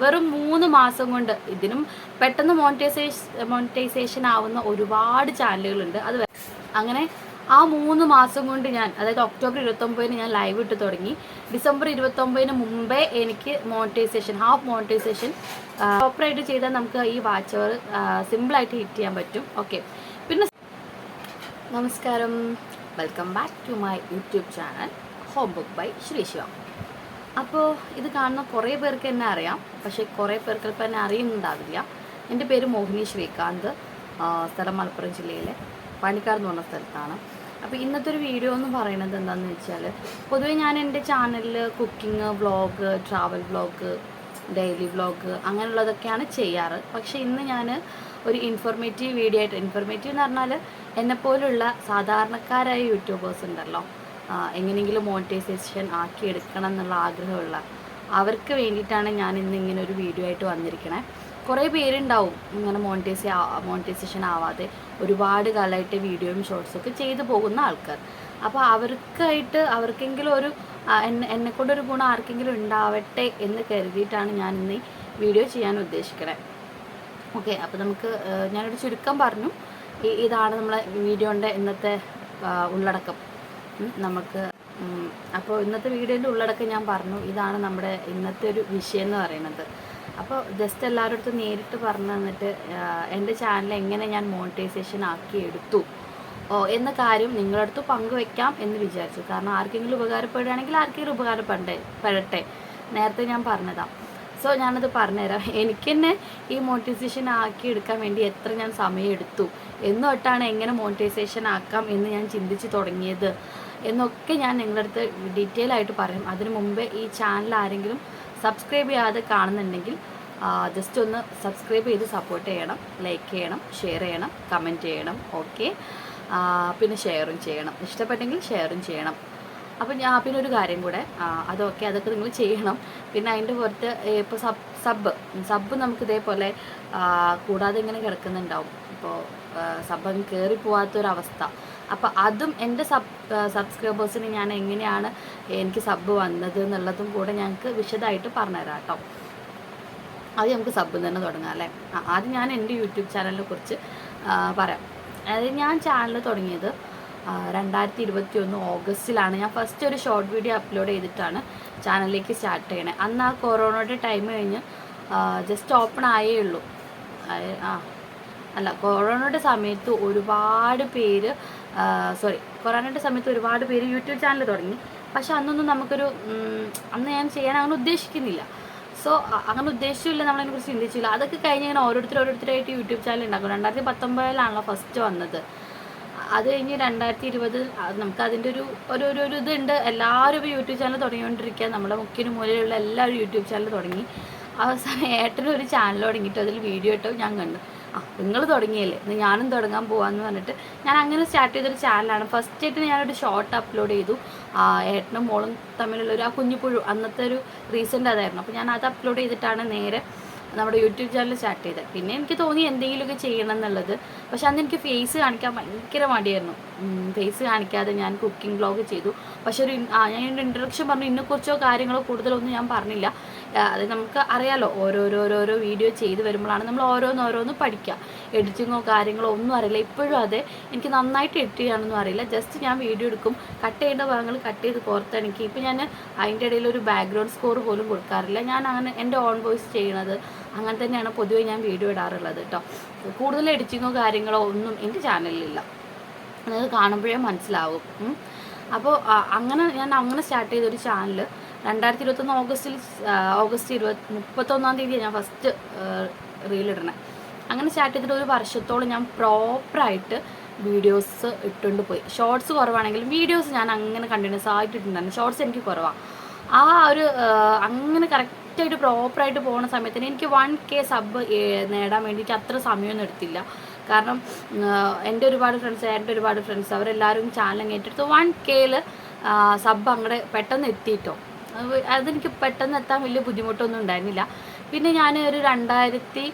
വെറും മൂന്ന് മാസം കൊണ്ട് ഇതിനും പെട്ടെന്ന് മോണിറ്റൈസേഷൻ മോണിറ്റൈസേഷൻ ആവുന്ന ഒരുപാട് ചാനലുകളുണ്ട്. അത് അങ്ങനെ ആ മൂന്ന് മാസം കൊണ്ട് ഞാൻ അതായത് ഒക്ടോബർ ഇരുപത്തൊമ്പതിന് ഞാൻ ലൈവ് ഇട്ട് തുടങ്ങി. ഡിസംബർ ഇരുപത്തൊമ്പതിന് മുമ്പേ എനിക്ക് മോണിറ്റൈസേഷൻ ഹാഫ് മോണിറ്റൈസേഷൻ പ്രോപ്പറായിട്ട് ചെയ്താൽ നമുക്ക് ഈ വാച്ച് അവർ സിമ്പിളായിട്ട് ഹിറ്റ് ചെയ്യാൻ പറ്റും. ഓക്കെ പിന്നെ നമസ്കാരം. Welcome back to my YouTube channel home book by Sree അപ്പോൾ ഇത് കാണുന്ന കുറേ പേർക്ക് എന്നെ അറിയാം. പക്ഷേ കുറേ പേർക്ക് ഇപ്പം എന്നെ അറിയുന്നുണ്ടാവില്ല. എന്റെ പേര് മോഹിനി ശ്രീകാന്ത്. സ്ഥലം മലപ്പുറം ജില്ലയിലെ പണിക്കാർ എന്ന് പറഞ്ഞ സ്ഥലത്താണ്. അപ്പോൾ ഇന്നത്തെ ഒരു വീഡിയോ എന്ന് പറയുന്നത് എന്താണെന്ന് വെച്ചാൽ പൊതുവെ ഞാൻ എന്റെ ചാനലിൽ cooking vlog travel vlog daily vlog അങ്ങനെയുള്ളതൊക്കെയാണ് ചെയ്യാറ്. പക്ഷേ ഇന്ന് ഞാൻ ഒരു ഇൻഫോർമേറ്റീവ് വീഡിയോ ആയിട്ട് ഇൻഫോർമേറ്റീവ് എന്ന് പറഞ്ഞാൽ എന്നെപ്പോലുള്ള സാധാരണക്കാരായ യൂട്യൂബേഴ്സ് ഉണ്ടല്ലോ. എങ്ങനെയെങ്കിലും മോണിറ്റൈസേഷൻ ആക്കി എടുക്കണം എന്നുള്ള ആഗ്രഹമുള്ള അവർക്ക് വേണ്ടിയിട്ടാണ് ഞാൻ ഇന്ന് ഇങ്ങനെ ഒരു വീഡിയോ ആയിട്ട് വന്നിരിക്കണേ. കുറേ പേരുണ്ടാവും ഇങ്ങനെ മോണിറ്റൈസ് മോണിറ്റൈസേഷൻ ആവാതെ ഒരുപാട് കാലമായിട്ട് വീഡിയോയും ഷോർട്സും ഒക്കെ ചെയ്തു പോകുന്ന ആൾക്കാർ. അപ്പോൾ അവർക്കായിട്ട് അവർക്കെങ്കിലും ഒരു എന്നെ എന്നെക്കൊണ്ടൊരു ഗുണം ആർക്കെങ്കിലും ഉണ്ടാവട്ടെ എന്ന് കരുതിയിട്ടാണ് ഞാൻ ഇന്ന് വീഡിയോ ചെയ്യാൻ ഉദ്ദേശിക്കണേ. ഓക്കെ അപ്പോൾ നമുക്ക് ഞാനൊരു ചുരുക്കം പറഞ്ഞു. ഇതാണ് നമ്മളെ വീഡിയോന്റെ ഇന്നത്തെ ഉള്ളടക്കം. നമുക്ക് അപ്പോൾ ഇന്നത്തെ വീഡിയോന്റെ ഉള്ളടക്കം ഞാൻ പറഞ്ഞു. ഇതാണ് നമ്മുടെ ഇന്നത്തെ ഒരു വിഷയം എന്ന് പറയുന്നത്. അപ്പോൾ ജസ്റ്റ് എല്ലാവരുടെ അടുത്തും നേരിട്ട് പറഞ്ഞു തന്നിട്ട് എന്റെ ചാനൽ എങ്ങനെ ഞാൻ മോണിറ്റൈസേഷൻ ആക്കി എടുത്തു? ഓ എന്ന കാര്യം നിങ്ങളുടെ അടുത്ത് പങ്കുവെക്കാം എന്ന് വിചാരിച്ചു. കാരണം ആർക്കെങ്കിലും ഉപകാരപ്പെടുകയാണെങ്കിൽ ആർക്കെങ്കിലും ഉപകാരപ്പെടേ പെടട്ടെ. നേരത്തെ ഞാൻ പറഞ്ഞതാണ് സോ ഞാനത് പറഞ്ഞുതരാം. എനിക്ക് തന്നെ ഈ മോണിറ്റൈസേഷൻ ആക്കി എടുക്കാൻ വേണ്ടി എത്ര ഞാൻ സമയം എടുത്തു? എന്ന് തൊട്ടാണ് എങ്ങനെ മോണിറ്റൈസേഷൻ ആക്കാം എന്ന് ഞാൻ ചിന്തിച്ച് തുടങ്ങിയത്. എന്നൊക്കെ ഞാൻ നിങ്ങളുടെ അടുത്ത് ഡീറ്റെയിൽ ആയിട്ട് പറയും. അതിനു മുമ്പേ ഈ ചാനൽ ആരെങ്കിലും സബ്സ്ക്രൈബ് ചെയ്യാതെ കാണുന്നുണ്ടെങ്കിൽ ജസ്റ്റ് ഒന്ന് സബ്സ്ക്രൈബ് ചെയ്ത് സപ്പോർട്ട് ചെയ്യണം. ലൈക്ക് ചെയ്യണം ഷെയർ ചെയ്യണം കമന്റ് ചെയ്യണം. ഓക്കെ പിന്നെ ഷെയറും ചെയ്യണം. ഇഷ്ടപ്പെട്ടെങ്കിൽ ഷെയറും ചെയ്യണം. അപ്പോൾ ഞാൻ പിന്നെ ഒരു കാര്യം കൂടെ. അതൊക്കെ അതൊക്കെ നിങ്ങൾ ചെയ്യണം. പിന്നെ അതിന്റെ പുറത്ത് ഇപ്പോൾ സബ് സബ് സബ് നമുക്ക് ഇതേപോലെ കൂടാതെ ഇങ്ങനെ കിടക്കുന്നുണ്ടാവും. ഇപ്പോൾ സബ് അങ്ങ് കയറി പോവാത്തൊരവസ്ഥ അപ്പോൾ അതും എന്റെ സബ് സബ്സ്ക്രൈബേഴ്സിന് ഞാൻ എങ്ങനെയാണ് എനിക്ക് സബ് വന്നത് എന്നുള്ളതും കൂടെ ഞങ്ങൾക്ക് വിശദമായിട്ട് പറഞ്ഞുതരാം കേട്ടോ ആദ്യം നമുക്ക് സബ് തന്നെ തുടങ്ങാം അല്ലേ? ആദ്യം ഞാൻ എന്റെ യൂട്യൂബ് ചാനലിനെ കുറിച്ച് പറയാം. അതായത് ഞാൻ ചാനൽ തുടങ്ങിയത് രണ്ടായിരത്തി ഇരുപത്തി ഒന്ന് ഓഗസ്റ്റിലാണ്. ഞാൻ ഫസ്റ്റ് ഒരു ഷോർട്ട് വീഡിയോ അപ്ലോഡ് ചെയ്തിട്ടാണ് ചാനലിലേക്ക് സ്റ്റാർട്ട് ചെയ്യണേ. അന്ന് ആ കൊറോണയുടെ ടൈം കഴിഞ്ഞ് ജസ്റ്റ് ഓപ്പൺ ആയേ ഉള്ളൂ. ആ അല്ല കൊറോണയുടെ സമയത്ത് ഒരുപാട് പേര് സോറി കൊറോണയുടെ സമയത്ത് ഒരുപാട് പേര് യൂട്യൂബ് ചാനൽ തുടങ്ങി. പക്ഷെ അന്നൊന്നും നമുക്കൊരു അന്ന് ഞാൻ ചെയ്യാൻ അങ്ങനെ ഉദ്ദേശിക്കുന്നില്ല. സോ അങ്ങനെ ഉദ്ദേശമില്ല നമ്മളതിനെ കുറിച്ച് ചിന്തിച്ചില്ല. അതൊക്കെ കഴിഞ്ഞ് ഇങ്ങനെ ഓരോരുത്തർ ഓരോരുത്തരായിട്ട് യൂട്യൂബ് ചാനൽ ഉണ്ടാക്കും. രണ്ടായിരത്തി പത്തൊമ്പതിലാണല്ലോ ഫസ്റ്റ് വന്നത്. അത് കഴിഞ്ഞ് രണ്ടായിരത്തി ഇരുപത് നമുക്ക് അതിന്റെ ഒരു ഒരു ഒരു ഒരു ഇതുണ്ട്. എല്ലാവരും ഇപ്പോൾ യൂട്യൂബ് ചാനൽ തുടങ്ങിക്കൊണ്ടിരിക്കുക. നമ്മുടെ മുക്കിന് മൂലയിലുള്ള എല്ലാവരും യൂട്യൂബ് ചാനൽ തുടങ്ങി. അവസാനം ഏട്ടനൊരു ചാനൽ തുടങ്ങിയിട്ട് അതിൽ വീഡിയോ ഇട്ടോ ഞാൻ കണ്ടു. ആ നിങ്ങൾ തുടങ്ങിയല്ലേ? ഇന്ന് ഞാനും തുടങ്ങാൻ പോവാന്ന് പറഞ്ഞിട്ട് ഞാൻ അങ്ങനെ സ്റ്റാർട്ട് ചെയ്തൊരു ചാനലാണ് ഫസ്റ്റ് ആയിട്ട് ഞാനൊരു ഷോർട്ട് അപ്ലോഡ് ചെയ്തു. ആ ഏട്ടനും മോളും തമ്മിലുള്ള ഒരു ആ കുഞ്ഞുപുഴു അന്നത്തെ ഒരു റീസെന്റ് അതായിരുന്നു. അപ്പോൾ ഞാൻ അത് അപ്ലോഡ് ചെയ്തിട്ടാണ് നേരെ നമ്മുടെ യൂട്യൂബ് ചാനൽ സ്റ്റാർട്ട് ചെയ്തത്. പിന്നെ എനിക്ക് തോന്നി എന്തെങ്കിലുമൊക്കെ ചെയ്യണം എന്നുള്ളത് പക്ഷെ അന്ന് എനിക്ക് ഫേസ് കാണിക്കാൻ ഭയങ്കര മടിയായിരുന്നു. ഫേസ് കാണിക്കാതെ ഞാൻ കുക്കിംഗ് ബ്ലോഗ് ചെയ്തു. പക്ഷെ ഒരു ഞാൻ ഇൻട്രൊഡക്ഷൻ പറഞ്ഞു. ഇന്നെക്കുറിച്ചോ കാര്യങ്ങളോ കൂടുതലൊന്നും ഞാൻ പറഞ്ഞില്ല. അത് നമുക്ക് അറിയാലോ. ഓരോരോരോരോ വീഡിയോ ചെയ്ത് വരുമ്പോഴാണ് നമ്മൾ ഓരോന്നോരോന്ന് പഠിക്കുക എഡിറ്റിങ്ങോ കാര്യങ്ങളോ ഒന്നും അറിയില്ല. ഇപ്പോഴും അതെ എനിക്ക് നന്നായിട്ട് എഡിറ്റ് ചെയ്യാനൊന്നും അറിയില്ല. ജസ്റ്റ് ഞാൻ വീഡിയോ എടുക്കും. കട്ട് ചെയ്യേണ്ട ഭാഗങ്ങൾ കട്ട് ചെയ്ത് പുറത്തിണക്കി ഇപ്പം ഞാൻ അതിന്റെ ഇടയിൽ ഒരു ബാക്ക്ഗ്രൗണ്ട് സ്കോർ പോലും കൊടുക്കാറില്ല. ഞാൻ അങ്ങനെ എന്റെ ഓൺ വോയിസ് ചെയ്യണത് അങ്ങനെ തന്നെയാണ് പൊതുവേ ഞാൻ വീഡിയോ ഇടാറുള്ളത് കേട്ടോ കൂടുതൽ എഡിറ്റിങ്ങോ കാര്യങ്ങളോ ഒന്നും എന്റെ ചാനലിലില്ല അത് കാണുമ്പോഴേ മനസ്സിലാവും. അപ്പോൾ അങ്ങനെ ഞാൻ അങ്ങനെ സ്റ്റാർട്ട് ചെയ്തൊരു ചാനൽ രണ്ടായിരത്തി ഇരുപത്തൊന്ന് ഓഗസ്റ്റിൽ ഓഗസ്റ്റ് ഇരുപത് മുപ്പത്തൊന്നാം തീയതി ഞാൻ ഫസ്റ്റ് റീലിടണേ അങ്ങനെ സ്റ്റാർട്ട് ചെയ്തിട്ട് ഒരു വർഷത്തോളം ഞാൻ പ്രോപ്പറായിട്ട് വീഡിയോസ് ഇട്ടുകൊണ്ട് പോയി. ഷോർട്സ് കുറവാണെങ്കിലും വീഡിയോസ് ഞാൻ അങ്ങനെ കണ്ടിന്യൂസ് ആയിട്ട് ഇട്ടിട്ടുണ്ടായിരുന്നു. ഷോർട്സ് എനിക്ക് കുറവാണ് ആ ഒരു അങ്ങനെ കറക്റ്റായിട്ട് പ്രോപ്പറായിട്ട് പോകുന്ന സമയത്തിന് എനിക്ക് വൺ കെ സബ് നേടാൻ വേണ്ടിയിട്ട് അത്ര സമയമൊന്നും എടുത്തില്ല. കാരണം എന്റെ ഒരുപാട് ഫ്രണ്ട്സ് എന്റെ ഒരുപാട് ഫ്രണ്ട്സ് അവരെല്ലാവരും ചാനൽ ഏറ്റെടുത്ത് വൺ കെയിൽ സബ് അങ്ങോട്ട് പെട്ടെന്ന് എത്തിയിട്ടോ. അതെനിക്ക് പെട്ടെന്ന് എത്താൻ വലിയ ബുദ്ധിമുട്ടൊന്നും ഉണ്ടായിരുന്നില്ല. പിന്നെ ഞാൻ ഒരു രണ്ടായിരത്തി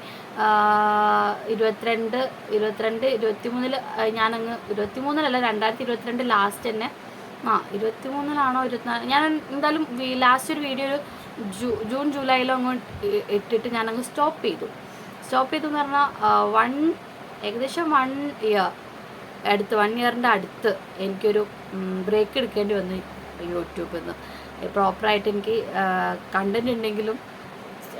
ഇരുപത്തിരണ്ട് ഇരുപത്തിരണ്ട് ഇരുപത്തി മൂന്നിൽ ഞാനങ്ങ് ഇരുപത്തി മൂന്നിലല്ല രണ്ടായിരത്തി ഇരുപത്തിരണ്ട് ലാസ്റ്റ് തന്നെ. ആ ഇരുപത്തി മൂന്നിലാണോ ഇരുപത്തിനാല് ഞാൻ എന്തായാലും ലാസ്റ്റ് ഒരു വീഡിയോ ഒരു ജൂ ജൂൺ ജൂലൈയിലോ അങ്ങോട്ട് ഇ- ഇട്ടിട്ട് ഞാനങ്ങ് സ്റ്റോപ്പ് ചെയ്തു. സ്റ്റോപ്പ് ചെയ്തു എന്ന് പറഞ്ഞാൽ വൺ ഏകദേശം വൺ ഇയർ അടുത്ത് വൺ ഇയറിന്റെ അടുത്ത് എനിക്കൊരു ബ്രേക്ക് എടുക്കേണ്ടി വന്നു യൂട്യൂബിൽ നിന്ന് പ്രോപ്പറായിട്ട് എനിക്ക് കണ്ടന്റ് ഉണ്ടെങ്കിലും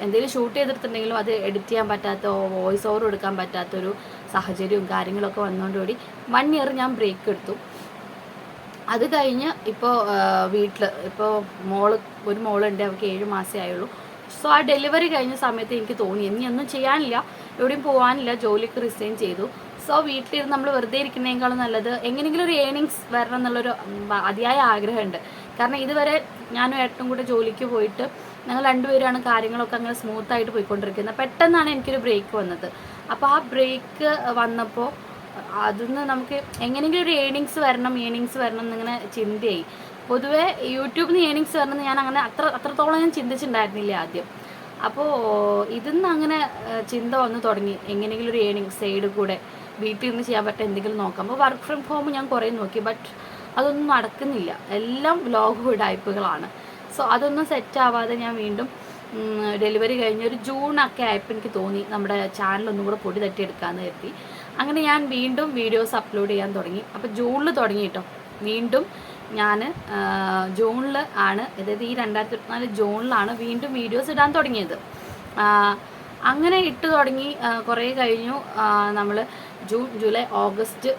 എന്തെങ്കിലും ഷൂട്ട് ചെയ്തിട്ടുണ്ടെങ്കിലും അത് എഡിറ്റ് ചെയ്യാൻ പറ്റാത്ത വോയിസ് ഓവർ എടുക്കാൻ പറ്റാത്തൊരു സാഹചര്യവും കാര്യങ്ങളൊക്കെ വന്നുകൊണ്ടുകൂടി വൺ ഇയർ ഞാൻ ബ്രേക്ക് എടുത്തു. അത് കഴിഞ്ഞ് ഇപ്പോൾ വീട്ടിൽ ഇപ്പോൾ മോൾ ഒരു മോളുണ്ട് അവൾക്ക് ഏഴ് മാസമേ ആയുള്ളൂ. സോ ആ ഡെലിവറി കഴിഞ്ഞ സമയത്ത് എനിക്ക് തോന്നി ഇനി ഒന്നും ചെയ്യാനില്ല എവിടെയും പോകാനില്ല ജോലിക്ക് റിസൈൻ ചെയ്തു. സോ വീട്ടിലിരുന്ന് നമ്മൾ വെറുതെ ഇരിക്കുന്നതിനേക്കാളും നല്ലത് എങ്ങനെയെങ്കിലും ഒരു ഏണിങ്സ് വരണം എന്നുള്ളൊരു അതിയായ ആഗ്രഹമുണ്ട്. കാരണം ഇതുവരെ ഞാനും ഏട്ടനും കൂടെ ജോലിക്ക് പോയിട്ട് ഞങ്ങൾ രണ്ടുപേരാണ് കാര്യങ്ങളൊക്കെ അങ്ങനെ സ്മൂത്ത് ആയിട്ട് പോയിക്കൊണ്ടിരിക്കുന്നത്. പെട്ടെന്നാണ് എനിക്കൊരു ബ്രേക്ക് വന്നത്. അപ്പോൾ ആ ബ്രേക്ക് വന്നപ്പോൾ അതിന്ന് നമുക്ക് എങ്ങനെയെങ്കിലും ഒരു ഏണിങ്സ് വരണം ഏണിങ്സ് വരണം എന്നിങ്ങനെ ചിന്തയായി. പൊതുവേ യൂട്യൂബിൽ നിന്ന് ഏണിങ്സ് വരണം എന്ന് ഞാൻ അങ്ങനെ അത്ര അത്രത്തോളം ഞാൻ ചിന്തിച്ചിട്ടുണ്ടായിരുന്നില്ല ആദ്യം. അപ്പോൾ ഇതിന്ന് അങ്ങനെ ചിന്ത വന്ന് തുടങ്ങി. എങ്ങനെയെങ്കിലും ഒരു ഏണിങ്സ് സൈഡ് കൂടെ വീട്ടിൽ നിന്ന് ചെയ്യാൻ പറ്റുക എന്തെങ്കിലും നോക്കാം. അപ്പോൾ വർക്ക് ഫ്രം ഹോം ഞാൻ കുറേ നോക്കി. ബട്ട് അതൊന്നും നടക്കുന്നില്ല. എല്ലാം ലോഗ് വിടായ്പകളാണ് സോ അതൊന്നും സെറ്റ് ആവാതെ ഞാൻ വീണ്ടും ഡെലിവറി കഴിഞ്ഞ ഒരു ജൂണൊക്കെ ആയപ്പോൾ എനിക്ക് തോന്നി നമ്മുടെ ചാനൽ ഒന്നും കൂടെ പൊടി തട്ടിയെടുക്കാമെന്ന് കരുതി. അങ്ങനെ ഞാൻ വീണ്ടും വീഡിയോസ് അപ്ലോഡ് ചെയ്യാൻ തുടങ്ങി. അപ്പോൾ ജൂണിൽ തുടങ്ങി കേട്ടോ വീണ്ടും ഞാൻ ജൂണിൽ ആണ് അതായത് ഈ രണ്ടായിരത്തി ഇരുപത്തിനാല് ജൂണിലാണ് വീണ്ടും വീഡിയോസ് ഇടാൻ തുടങ്ങിയത്. അങ്ങനെ ഇട്ട് തുടങ്ങി കുറേ കഴിഞ്ഞു. നമ്മൾ ജൂൺ ജൂലൈ ഓഗസ്റ്റ്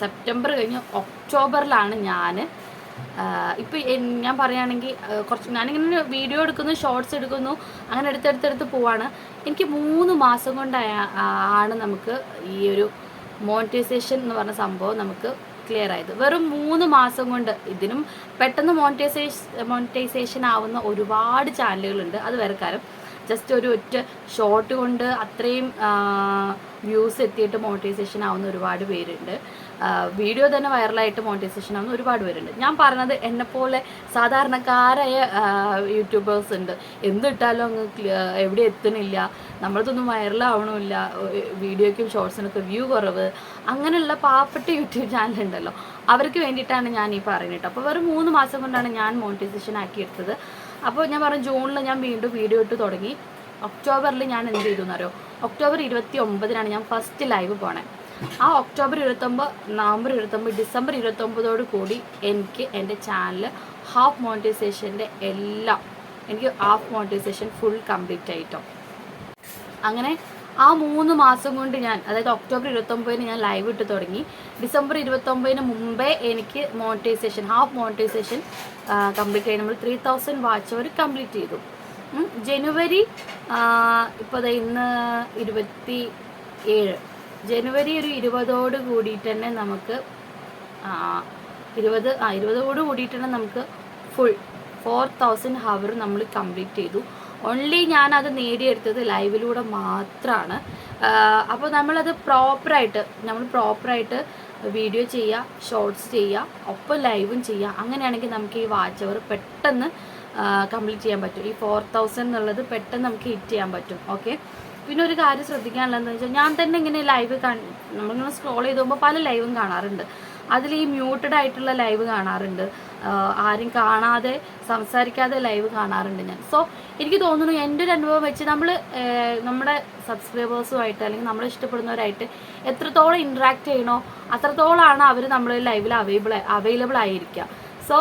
സെപ്റ്റംബർ കഴിഞ്ഞ് ഒക്ടോബറിലാണ് ഞാൻ ഇപ്പോൾ ഞാൻ പറയുകയാണെങ്കിൽ കുറച്ച് ഞാനിങ്ങനെ വീഡിയോ എടുക്കുന്നു ഷോർട്സ് എടുക്കുന്നു അങ്ങനെ എടുത്തെടുത്തെടുത്ത് പോവാണ്. എനിക്ക് മൂന്ന് മാസം കൊണ്ട് ആണ് നമുക്ക് ഈ ഒരു മോണിറ്റൈസേഷൻ എന്ന് പറഞ്ഞ സംഭവം നമുക്ക് ക്ലിയർ ആയത്. വെറും മൂന്ന് മാസം കൊണ്ട് ഇതിനും പെട്ടെന്ന് മോണിറ്റൈസേഷൻ മോണിറ്റൈസേഷൻ ആവുന്ന ഒരുപാട് ചാനലുകളുണ്ട് അത് വേറെ കാര്യം. ജസ്റ്റ് ഒരു ഒറ്റ ഷോട്ട് കൊണ്ട് അത്രയും വ്യൂസ് എത്തിയിട്ട് മോണിറ്റൈസേഷൻ ആവുന്ന ഒരുപാട് പേരുണ്ട്. വീഡിയോ തന്നെ വൈറലായിട്ട് മോണിറ്റൈസേഷൻ ആവുന്ന ഒരുപാട് പേരുണ്ട്. ഞാൻ പറഞ്ഞത് എന്നെപ്പോലെ സാധാരണക്കാരായ യൂട്യൂബേഴ്സ് ഉണ്ട്. എന്തിട്ടാലും അങ്ങ് എവിടെ എത്തുന്നില്ല. നമ്മളതൊന്നും വൈറലാവണമില്ല വീഡിയോയ്ക്കും ഷോർട്സിനൊക്കെ വ്യൂ കുറവ്. അങ്ങനെയുള്ള പാവപ്പെട്ട യൂട്യൂബ് ചാനൽ ഉണ്ടല്ലോ. അവർക്ക് വേണ്ടിയിട്ടാണ് ഞാൻ ഈ പറയുന്നത് അപ്പോൾ വെറും മൂന്ന് മാസം കൊണ്ടാണ് ഞാൻ മോണിറ്റൈസേഷൻ ആക്കിയെടുത്തത്. അപ്പോൾ ഞാൻ പറഞ്ഞു ജൂണിൽ ഞാൻ വീണ്ടും വീഡിയോ ഇട്ട് തുടങ്ങി. ഒക്ടോബറിൽ ഞാൻ എന്ത് ചെയ്തു എന്നറിയോ? ഒക്ടോബർ ഇരുപത്തി ഒമ്പതിനാണ് ഞാൻ ഫസ്റ്റ് ലൈവ് പോണേ. ആ ഒക്ടോബർ ഇരുപത്തൊമ്പത് നവംബർ ഇരുപത്തൊമ്പത് ഡിസംബർ ഇരുപത്തൊമ്പതോട് കൂടി എനിക്ക് എന്റെ ചാനൽ ഹാഫ് മോണിറ്റൈസേഷന്റെ എല്ലാം എനിക്ക് ഹാഫ് മോണിറ്റൈസേഷൻ ഫുൾ കംപ്ലീറ്റ് ആയിട്ടോ. അങ്ങനെ ആ മൂന്ന് മാസം കൊണ്ട് ഞാൻ അതായത് ഒക്ടോബർ ഇരുപത്തൊമ്പതിന് ഞാൻ ലൈവ് ഇട്ട് തുടങ്ങി. ഡിസംബർ ഇരുപത്തൊമ്പതിന് മുമ്പേ എനിക്ക് മോണിറ്റൈസേഷൻ ഹാഫ് മോണിറ്റൈസേഷൻ കംപ്ലീറ്റ് ചെയ്ത്. നമ്മൾ three thousand watch hour complete ചെയ്തു. ജനുവരി ഇപ്പോൾ ഇന്ന് ഇരുപത്തി ഏഴ് ജനുവരി ഒരു ഇരുപതോട് കൂടിയിട്ട് തന്നെ നമുക്ക് ഇരുപത് ആ ഇരുപതോട് കൂടിയിട്ട് തന്നെ നമുക്ക് ഫുൾ ഫോർ തൗസൻഡ് ഹവർ നമ്മൾ കംപ്ലീറ്റ് ചെയ്തു. ഓൺലി ഞാനത് നേടിയെടുത്തത് ലൈവിലൂടെ മാത്രമാണ് അപ്പോൾ നമ്മളത് പ്രോപ്പറായിട്ട് നമ്മൾ പ്രോപ്പറായിട്ട് വീഡിയോ ചെയ്യുക ഷോർട്സ് ചെയ്യുക ഒപ്പം ലൈവും ചെയ്യുക അങ്ങനെയാണെങ്കിൽ നമുക്ക് ഈ വാച്ച് അവർ പെട്ടെന്ന് കംപ്ലീറ്റ് ചെയ്യാൻ പറ്റും. ഈ ഫോർ തൗസൻഡ് എന്നുള്ളത് പെട്ടെന്ന് നമുക്ക് ഹിറ്റ് ചെയ്യാൻ പറ്റും. ഓക്കെ പിന്നെ ഒരു കാര്യം ശ്രദ്ധിക്കാനുള്ളതെന്ന് വെച്ചാൽ ഞാൻ തന്നെ ഇങ്ങനെ ലൈവ് നമ്മളിങ്ങനെ സ്ക്രോൾ ചെയ്ത് പോകുമ്പോൾ പല ലൈവും കാണാറുണ്ട്. അതിൽ ഈ മ്യൂട്ടഡ് ആയിട്ടുള്ള ലൈവ് കാണാറുണ്ട്. ആരും കാണാതെ സംസാരിക്കാതെ ലൈവ് കാണാറുണ്ട് ഞാൻ. സോ എനിക്ക് തോന്നുന്നു എന്റെ ഒരു അനുഭവം വെച്ച് നമ്മൾ നമ്മുടെ സബ്സ്ക്രൈബേഴ്സുമായിട്ട് അല്ലെങ്കിൽ നമ്മൾ ഇഷ്ടപ്പെടുന്നവരായിട്ട് എത്രത്തോളം ഇൻട്രാക്ട് ചെയ്യണോ അത്രത്തോളമാണ് അവർ നമ്മൾ ലൈവിൽ അവൈലബിൾ അവൈലബിൾ ആയിരിക്കുക. സോ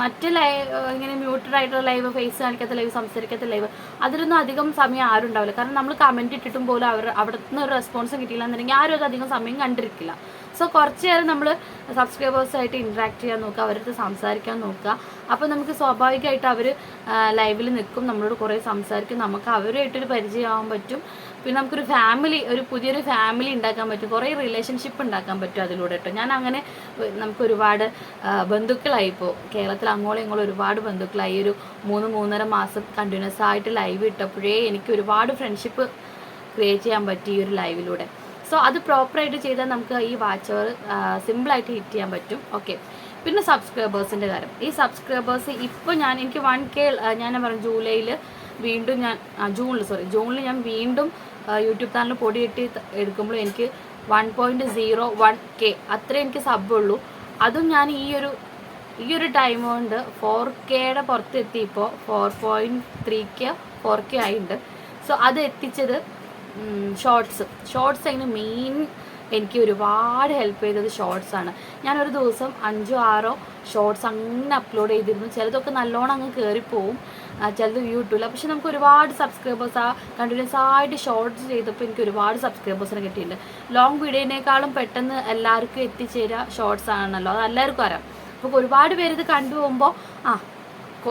മറ്റ് ലൈവ് ഇങ്ങനെ മ്യൂട്ടഡ് ആയിട്ടുള്ള ലൈവ് ഫേസ് കാണിക്കാത്ത ലൈവ് സംസാരിക്കാത്ത ലൈവ് അതിലൊന്നും അധികം സമയം ആരും ഉണ്ടാവില്ല. കാരണം നമ്മൾ കമന്റ് ഇട്ടിട്ടും പോലും അവർ അവിടെ നിന്ന് ഒരു റെസ്പോൺസ് കിട്ടിയില്ല എന്നുണ്ടെങ്കിൽ ആരും അത് അധികം സമയം കണ്ടിരിക്കില്ല. സോ കുറച്ച് നേരം നമ്മൾ സബ്സ്ക്രൈബേഴ്സായിട്ട് ഇൻട്രാക്ട് ചെയ്യാൻ നോക്കുക അവരടുത്ത് സംസാരിക്കാൻ നോക്കുക. അപ്പോൾ നമുക്ക് സ്വാഭാവികമായിട്ട് അവർ ലൈവിൽ നിൽക്കും നമ്മളോട് കുറേ സംസാരിക്കും. നമുക്ക് അവരുമായിട്ടൊരു പരിചയമാകാൻ പറ്റും. പിന്നെ നമുക്കൊരു ഫാമിലി ഒരു പുതിയൊരു ഫാമിലി ഉണ്ടാക്കാൻ പറ്റും. കുറേ റിലേഷൻഷിപ്പ് ഉണ്ടാക്കാൻ പറ്റും അതിലൂടെ കേട്ടോ. ഞാൻ അങ്ങനെ നമുക്ക് ഒരുപാട് ബന്ധുക്കളായി ഇപ്പോൾ കേരളത്തിൽ അങ്ങോളം ഇങ്ങോളം ഒരുപാട് ബന്ധുക്കളായി. ഒരു മൂന്ന് മൂന്നര മാസം കണ്ടിന്യൂസ് ആയിട്ട് ലൈവ് ഇട്ടപ്പോഴേ എനിക്ക് ഒരുപാട് ഫ്രണ്ട്ഷിപ്പ് ക്രിയേറ്റ് ചെയ്യാൻ പറ്റി ഈ ഒരു ലൈവിലൂടെ സോ അത് പ്രോപ്പറായിട്ട് ചെയ്താൽ നമുക്ക് ഈ വാച്ച് അവർ സിമ്പിളായിട്ട് ഹിറ്റ് ചെയ്യാൻ പറ്റും. ഓക്കെ പിന്നെ സബ്സ്ക്രൈബേഴ്സിന്റെ കാര്യം. ഈ സബ്സ്ക്രൈബേഴ്സ് ഇപ്പോൾ ഞാൻ എനിക്ക് വൺ കെ ഞാൻ പറഞ്ഞു ജൂലൈയിൽ വീണ്ടും ഞാൻ ജൂണിൽ സോറി ജൂണിൽ ഞാൻ വീണ്ടും യൂട്യൂബ് ചാനൽ പൊടി ഇട്ടി എടുക്കുമ്പോൾ എനിക്ക് one point zero one K അത്രേ എനിക്ക് സബ് ഉള്ളൂ. അതും ഞാൻ ഈ ഒരു ഈ ഒരു ടൈം കൊണ്ട് ഫോർ കെയുടെ പുറത്ത് എത്തിയപ്പോൾ four point three K four K ആയിട്ടുണ്ട് സോ അത് എത്തിച്ചത് ഷോർട്സ് ഷോർട്സ് അതിന് മെയിൻ എനിക്ക് ഒരുപാട് ഹെൽപ്പ് ചെയ്തത് ഷോർട്സ് ആണ്. ഞാനൊരു ദിവസം അഞ്ചോ ആറോ ഷോർട്സ് അങ്ങനെ അപ്ലോഡ് ചെയ്തിരുന്നു. ചിലതൊക്കെ നല്ലോണം അങ്ങ് കയറിപ്പോവും ചിലത് വ്യൂ കിട്ടില്ല പക്ഷെ നമുക്ക് ഒരുപാട് സബ്സ്ക്രൈബേഴ്സ് ആ കണ്ടിന്യൂസ് ആയിട്ട് ഷോർട്സ് ചെയ്തപ്പോൾ എനിക്ക് ഒരുപാട് സബ്സ്ക്രൈബേഴ്സിനെ കിട്ടിയിട്ടുണ്ട്. ലോങ് വീഡിയോനേക്കാളും പെട്ടെന്ന് എല്ലാവർക്കും എത്തിച്ചേരുക ഷോർട്സ് ആണല്ലോ. അത് എല്ലാവർക്കും അറിയാം. അപ്പോൾ ഒരുപാട് പേര് ഇത് കണ്ടു പോകുമ്പോൾ ആ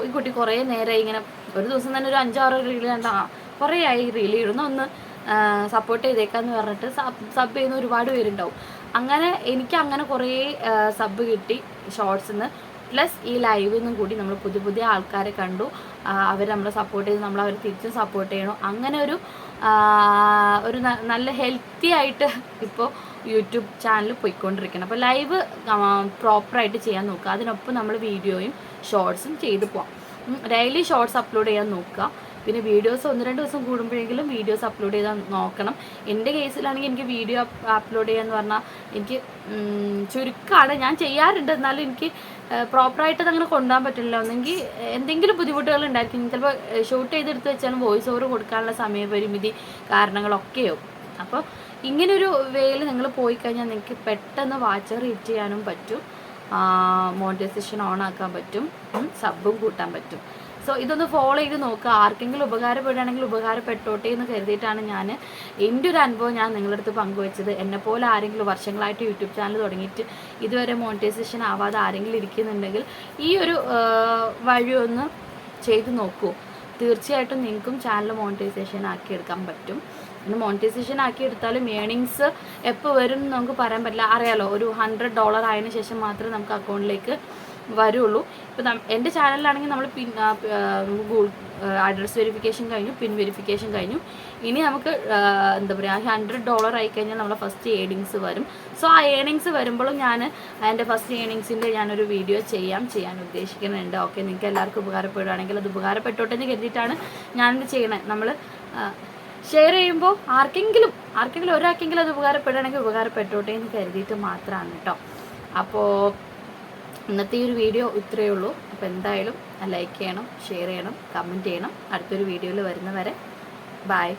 ഈ കുട്ടി കുറേ നേരമായി ഇങ്ങനെ ഒരു ദിവസം തന്നെ ഒരു അഞ്ചാറോ റീൽ കണ്ട ആ കുറേ ആയി റീൽ ഇടുന്ന ഒന്ന്. സപ്പോർട്ട് ചെയ്തേക്കാന്ന് പറഞ്ഞിട്ട് സബ് ചെയ്യുന്ന ഒരുപാട് പേരുണ്ടാവും. അങ്ങനെ എനിക്ക് അങ്ങനെ കുറേ സബ് കിട്ടി ഷോർട്സിൽ നിന്ന് പ്ലസ് ഈ ലൈവിൽ നിന്നും കൂടി നമ്മൾ പുതിയ പുതിയ ആൾക്കാരെ കണ്ടു. അവർ നമ്മളെ സപ്പോർട്ട് ചെയ്ത് നമ്മൾ അവർ തിരിച്ചും സപ്പോർട്ട് ചെയ്യണം. അങ്ങനെ ഒരു ഒരു നല്ല ഹെൽത്തി ആയിട്ട് ഇപ്പോൾ യൂട്യൂബ് ചാനൽ പോയിക്കൊണ്ടിരിക്കണം. അപ്പോൾ ലൈവ് പ്രോപ്പറായിട്ട് ചെയ്യാൻ നോക്കുക. അതിനൊപ്പം നമ്മൾ വീഡിയോയും ഷോർട്സും ചെയ്തു പോവാം. ഡെയിലി ഷോർട്സ് അപ്ലോഡ് ചെയ്യാൻ നോക്കുക. പിന്നെ വീഡിയോസ് ഒന്ന് രണ്ട് ദിവസം കൂടുമ്പോഴെങ്കിലും വീഡിയോസ് അപ്ലോഡ് ചെയ്താൽ നോക്കണം. എന്റെ കേസിലാണെങ്കിൽ എനിക്ക് വീഡിയോ അപ്ലോഡ് ചെയ്യാന്ന് പറഞ്ഞാൽ എനിക്ക് ചുരുക്കമാണ് ഞാൻ ചെയ്യാറുണ്ട്. എന്നാലും എനിക്ക് പ്രോപ്പറായിട്ട് അങ്ങനെ കൊണ്ടുപോകാൻ പറ്റില്ല. ഒന്നെങ്കിൽ എന്തെങ്കിലും ബുദ്ധിമുട്ടുകൾ ഉണ്ടായിരിക്കും. ചിലപ്പോൾ ഷൂട്ട് ചെയ്തെടുത്ത് വെച്ചാലും വോയിസ് ഓവർ കൊടുക്കാനുള്ള സമയപരിമിതി കാരണങ്ങളൊക്കെയോ. അപ്പോൾ ഇങ്ങനൊരു വേയിൽ നിങ്ങൾ പോയി കഴിഞ്ഞാൽ നിങ്ങൾക്ക് പെട്ടെന്ന് വാച്ച് റീച്ച് ചെയ്യാനും പറ്റും. മോണിറ്റൈസേഷൻ ഓൺ ആക്കാൻ പറ്റും. സബും കൂട്ടാൻ പറ്റും. സോ ഇതൊന്ന് ഫോളോ ചെയ്ത് നോക്കുക ആർക്കെങ്കിലും ഉപകാരപ്പെടുകയാണെങ്കിൽ ഉപകാരപ്പെട്ടോട്ടെ എന്ന് കരുതിയിട്ടാണ് ഞാൻ എന്റെ ഒരു അനുഭവം ഞാൻ നിങ്ങളുടെ അടുത്ത് പങ്കുവെച്ചത്. എന്നെപ്പോലെ ആരെങ്കിലും വർഷങ്ങളായിട്ട് യൂട്യൂബ് ചാനൽ തുടങ്ങിയിട്ട് ഇതുവരെ മോണിറ്റൈസേഷൻ ആവാതെ ആരെങ്കിലും ഇരിക്കുന്നുണ്ടെങ്കിൽ ഈ ഒരു വഴി ഒന്ന് ചെയ്ത് നോക്കൂ. തീർച്ചയായിട്ടും നിങ്ങൾക്കും ചാനൽ മോണിറ്റൈസേഷൻ ആക്കിയെടുക്കാൻ പറ്റും. പിന്നെ മോണിറ്റൈസേഷൻ ആക്കി എടുത്താലും ഏണിങ്സ് എപ്പോൾ വരും എന്ന് നമുക്ക് പറയാൻ പറ്റില്ല. അറിയാലോ ഒരു ഹൺഡ്രഡ് ഡോളർ ആയതിനു ശേഷം മാത്രമേ നമുക്ക് അക്കൗണ്ടിലേക്ക് വരുള്ളൂ. ഇപ്പം എന്റെ ചാനലിലാണെങ്കിൽ നമ്മൾ പിൻ ഗൂഗിൾ അഡ്രസ് വെരിഫിക്കേഷൻ കഴിഞ്ഞു പിൻ വെരിഫിക്കേഷൻ കഴിഞ്ഞു. ഇനി നമുക്ക് എന്താ പറയുക ഹൺഡ്രഡ് ഡോളർ ആയി കഴിഞ്ഞാൽ നമ്മളെ ഫസ്റ്റ് ഏണിങ്സ് വരും. സോ ആ ഏണിങ്സ് വരുമ്പോഴും ഞാൻ എന്റെ ഫസ്റ്റ് ഏണിങ്സിന്റെ ഞാനൊരു വീഡിയോ ചെയ്യാം ചെയ്യാൻ ഉദ്ദേശിക്കുന്നുണ്ട്. ഓക്കെ നിങ്ങൾക്ക് എല്ലാവർക്കും ഉപകാരപ്പെടുകയാണെങ്കിൽ അത് ഉപകാരപ്പെട്ടോട്ടെ എന്ന് കരുതിയിട്ടാണ് ഞാനിത് ചെയ്യണേ നമ്മൾ ഷെയർ ചെയ്യുമ്പോൾ ആർക്കെങ്കിലും ആർക്കെങ്കിലും ഒരാൾക്കെങ്കിലും അത് ഉപകാരപ്പെടുകയാണെങ്കിൽ ഉപകാരപ്പെട്ടോട്ടെ എന്ന് കരുതിയിട്ട് മാത്രമാണ് കേട്ടോ. അപ്പോൾ ഇന്നത്തെ ഈ ഒരു വീഡിയോ ഇത്രയേ ഉള്ളൂ. അപ്പോൾ എന്തായാലും ലൈക്ക് ചെയ്യണം ഷെയർ ചെയ്യണം കമന്റ് ചെയ്യണം. അടുത്തൊരു വീഡിയോയിൽ വരുന്നവരെ ബൈ